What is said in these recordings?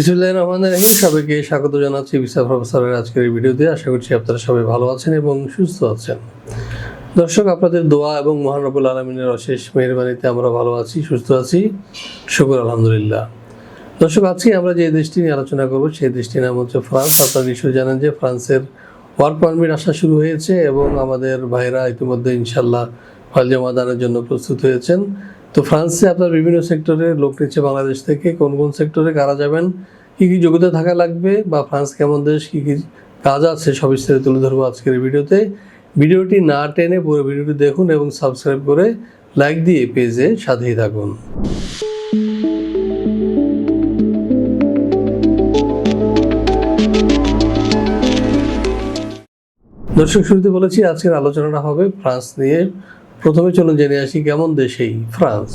বিসমুল্লাহ রহমান রহিম। সবাইকে স্বাগত জানাচ্ছি ভিসা প্রফেসরের আজকের এই ভিডিওতে। আশা করছি আপনারা সবাই ভালো আছেন এবং সুস্থ আছেন। দর্শক, আপনাদের দোয়া এবং মহানবুল আলমিনের অশেষ মেহরবানিতে আমরা ভালো আছি, সুস্থ আছি। শুকুর, আলহামদুলিল্লাহ। দর্শক, আজকে আমরা যে দেশটি নিয়ে আলোচনা করব, সেই দেশটির নাম হচ্ছে ফ্রান্স। আপনারা নিশ্চয়ই জানেন যে ফ্রান্সের ওয়ার্ক পারমিট আসা শুরু হয়েছে এবং আমাদের ভাইরা ইতিমধ্যে ইনশাল্লাহ ফাইল জমা দানের জন্য প্রস্তুত হয়েছেন। তো ফ্রান্সে আপনার বিভিন্ন সেক্টরে লোক নিচ্ছে বাংলাদেশ থেকে, কোন কোন সেক্টরে কারা যাবেন, কী কী যোগ্যতা থাকা লাগবে বা ফ্রান্স কেমন দেশ, কী কী কাজ আছে, সব বিস্তারিত তুলে ধরবো আজকের ভিডিওতে। ভিডিওটি না টেনে পুরো ভিডিওটি দেখুন এবং সাবস্ক্রাইব করে লাইক দিয়ে পেজে সাথেই থাকুন। দর্শক, শুরুতে বলেছি আজকের আলোচনাটা হবে ফ্রান্স নিয়ে। প্রথমে চলুন জেনে আসি কেমন দেশেই ফ্রান্স।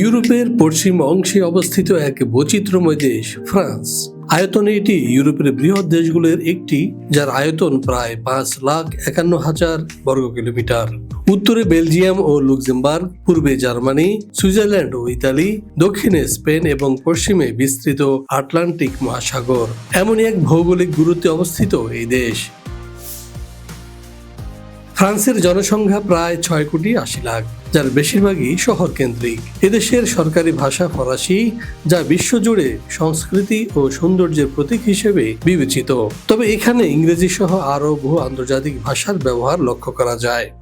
ইউরোপের পশ্চিম অংশে অবস্থিত এক বৈচিত্র্যময় দেশ ফ্রান্স। আয়তনে এটি ইউরোপের বৃহৎ দেশগুলোর একটি, যার আয়তন প্রায় পাঁচ লাখ একান্ন হাজার বর্গ কিলোমিটার। উত্তরে বেলজিয়াম ও লুক্সেমবার্গ, পূর্বে জার্মানি, সুইজারল্যান্ড ও ইতালি, দক্ষিণে স্পেন এবং পশ্চিমে বিস্তৃত আটলান্টিক মহাসাগর। এমনই এক ভৌগোলিক গুরুত্বে অবস্থিত এই দেশ। ফ্রান্সের জনসংখ্যা প্রায় ছয় কোটি আশি লাখ। যার বেশিরভাগই শহর কেন্দ্রিক এদেশের সরকারি ভাষা ফরাসি, যা বিশ্বজুড়ে সংস্কৃতি ও সৌন্দর্যের প্রতীক হিসেবে বিবেচিত। তবে এখানে ইংরেজি সহ আরও বহু আন্তর্জাতিক ভাষার ব্যবহার লক্ষ্য করা যায়।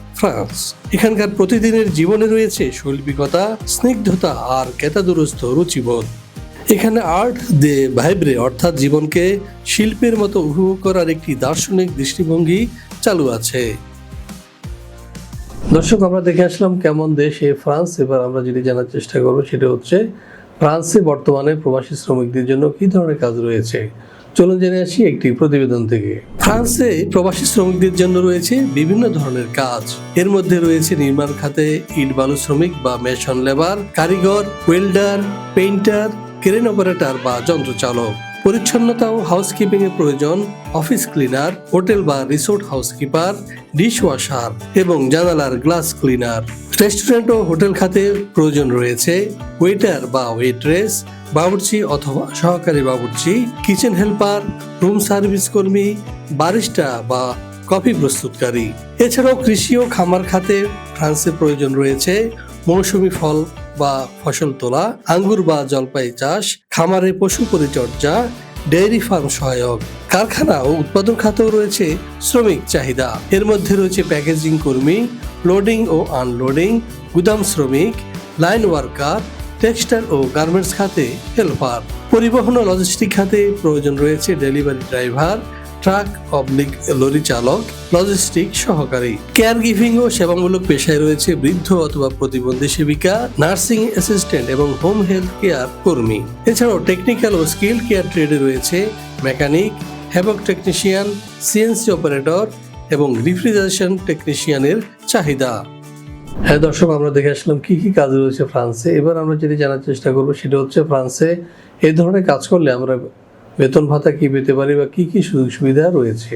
ফ্রান্স। এখানকার প্রতিদিনের জীবনে রয়েছে শৈল্পিকতা, স্নিগ্ধতা আর কেতাদুরস্থ রুচিবোধ। এখানে আর্ট দে ভাইব্রে অর্থাৎ জীবনকে শিল্পের মতো উপভোগ করার একটি দার্শনিক দৃষ্টিভঙ্গি চালু আছে। দর্শক, আমরা দেখে আসলাম কেমন দেশ এ ফ্রান্স। এবার আমরা যেটি জানার চেষ্টা করব, সেটা হচ্ছে ফ্রান্সে বর্তমানে প্রবাসী শ্রমিকদের জন্য কি ধরনের কাজ রয়েছে? চলুন জেনে আসি একটি প্রতিবেদন থেকে। ফ্রান্সে প্রবাসী শ্রমিকদের জন্য রয়েছে বিভিন্ন ধরনের কাজ। এর মধ্যে রয়েছে নির্মাণ খাতে ইট বালু শ্রমিক বা মেশন লেবার, কারিগর, ওয়েল্ডার, পেইন্টার, ক্রেন অপারেটর বা যন্ত্রচালক। পরিচ্ছন্নতা ও হাউসকিপিং এর প্রয়োজন, অফিস ক্লিনার, হোটেল বা রিসোর্ট হাউসকিপার ডিশ ওয়াশার এবং জানালার গ্লাস ক্লিনার। রেস্টুরেন্ট ও হোটেল খাতে প্রয়োজন রয়েছে ওয়েটার বা ওয়েট্রেস, বাবুর্চি অথবা সহকারী বাবুর্চি, কিচেন হেল্পার, রুম সার্ভিস কর্মী, বারিস্টা বা কফি প্রস্তুতকারী। এছাড়াও কৃষি ও খামার খাতে ফ্রান্সে প্রয়োজন রয়েছে মৌসুমি ফল বা ফসল তোলা, আঙ্গুর বা জলপাই চাষ, খামারে পশু পরিচর্যা ডেয়ারি ফার্ম সহায়ক। কারখানা ও উৎপাদন খাতেও রয়েছে শ্রমিক চাহিদা। এর মধ্যে রয়েছে প্যাকেজিং কর্মী, লোডিং ও আনলোডিং, গুদাম শ্রমিক, লাইন ওয়ার্কার, টেক্সটাইল ও গার্মেন্টস খাতে হেল্পার। পরিবহন ও লজিস্টিক খাতে প্রয়োজন রয়েছে delivery driver truck oblique lorry চালক লজিস্টিক সহকারী। কেয়ার গিভিং ও সেবামূলক পেশায় রয়েছে বৃদ্ধ অথবা প্রতিবন্ধী সেবিকা নার্সিং অ্যাসিস্ট্যান্ট এবং হোম হেলথ কেয়ার কর্মী। এছাড়াও টেকনিক্যাল ও স্কিল কেয়ার ট্রেডে রয়েছে মেকানিক হ্যাবক টেকনিশিয়ান সিএনসি অপারেটর এবং রিফ্রিজারেশন টেকনিশিয়ানের চাহিদা। হ্যাঁ দর্শক, আমরা দেখে আসলাম কি কি কাজ রয়েছে ফ্রান্সে। এবার আমরা যেটি জানার চেষ্টা করব সেটা হচ্ছে ফ্রান্সে এই ধরনের কাজ করলে আমরা বেতন ভাতা কি পেতে পারি বা কি কি সুযোগ সুবিধা রয়েছে?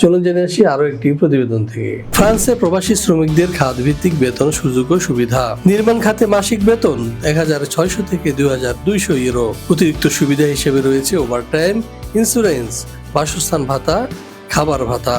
চলুন জেনে আসি আরও একটি প্রতিবেদন থেকে। ফ্রান্সে প্রবাসী শ্রমিকদের খাত ভিত্তিক বেতন সুযোগ ও সুবিধা। নির্মাণ খাতে মাসিক বেতন এক হাজার ছয়শো থেকে দুই হাজার দুইশো ইউরো। অতিরিক্ত সুবিধা হিসেবে রয়েছে ওভারটাইম, ইন্স্যুরেন্স, বাসস্থান ভাতা, খাবার ভাতা।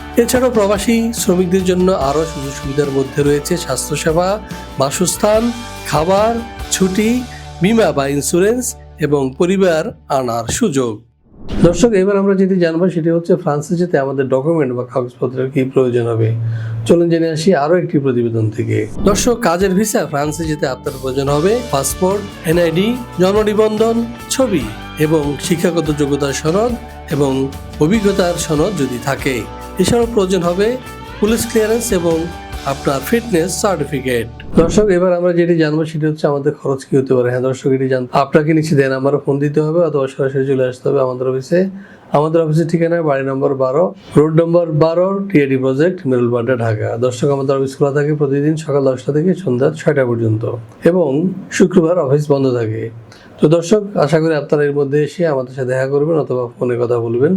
এছাড়াও প্রবাসী শ্রমিকদের জন্য আরও সুযোগ সুবিধার মধ্যে রয়েছে স্বাস্থ্যসেবা, বাসস্থান, খাবার, ছুটি, বিমা বা ইন্স্যুরেন্স এবং পরিবার আনার সুযোগ। দর্শক, এবার আমরা যেটি জানব সেটি হচ্ছে ফ্রান্সে যেতে আমাদের ডকুমেন্ট বা কাগজপত্রের কি প্রয়োজন হবে। চলুন জেনে আসি আরও একটি প্রতিবেদন থেকে। দর্শক, কাজের ভিসা ফ্রান্সে যেতে আপনার প্রয়োজন হবে। পাসপোর্ট, এনআইডি, জন্ম নিবন্ধন, ছবি এবং শিক্ষাগত যোগ্যতার সনদ এবং অভিজ্ঞতার সনদ যদি থাকে। এছাড়াও প্রয়োজন হবে পুলিশ ক্লিয়ারেন্স এবং আপনার ফিটনেস সার্টিফিকেট দর্শক, এবার আমরা যেটি জানব সেটি হচ্ছে আমাদের খরচ কি হতে পারে। হ্যাঁ দর্শক, এটি জানতে আপনাকে নিচে দেন আমার ফোন দিতে হবে অথবা সরাসরি চলে আসতে হবে আমাদের অফিসে আমাদের অফিসের ঠিকানা বাড়ি নম্বর বারো, রোড নম্বর বারো টিএডি প্রজেক্ট মেরুলবাড্ডা ঢাকা। দর্শক, আমাদের অফিস খোলা থাকে প্রতিদিন সকাল দশটা থেকে সন্ধ্যা ছয়টা পর্যন্ত এবং শুক্রবার অফিস বন্ধ থাকে। তো দর্শক, আশা করি আপনারা এর মধ্যে এসে আমাদের সাথে দেখা করবেন অথবা ফোনে কথা বলবেন।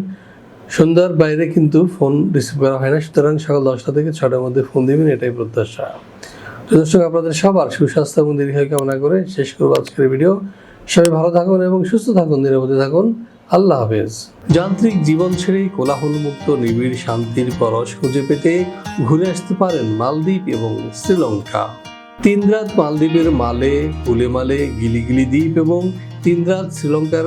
সন্ধ্যার বাইরে কিন্তু ফোন রিসিভ করা হয় না। সুতরাং সকাল দশটা থেকে ছটার মধ্যে ফোন দিবেন, এটাই প্রত্যাশা। তো দর্শক, আপনাদের সবার সুস্বাস্থ্য এবং দীর্ঘায়ু কামনা করে শেষ করব আজকের ভিডিও সবাই ভালো থাকুন এবং সুস্থ থাকুন, নিরাপদে থাকুন। আল্লাহ হাফেজ। যান্ত্রিক জীবন ছেড়ে কোলাহলমুক্ত, নিবিড় শান্তির পরশ খুঁজে পেতে ঘুরে আসতে পারেন মালদ্বীপ এবং শ্রীলঙ্কা। তিন রাত মালদ্বীপের মালে উলেমালে গিলিগিলি দ্বীপ এবং তিন রাত শ্রীলঙ্কার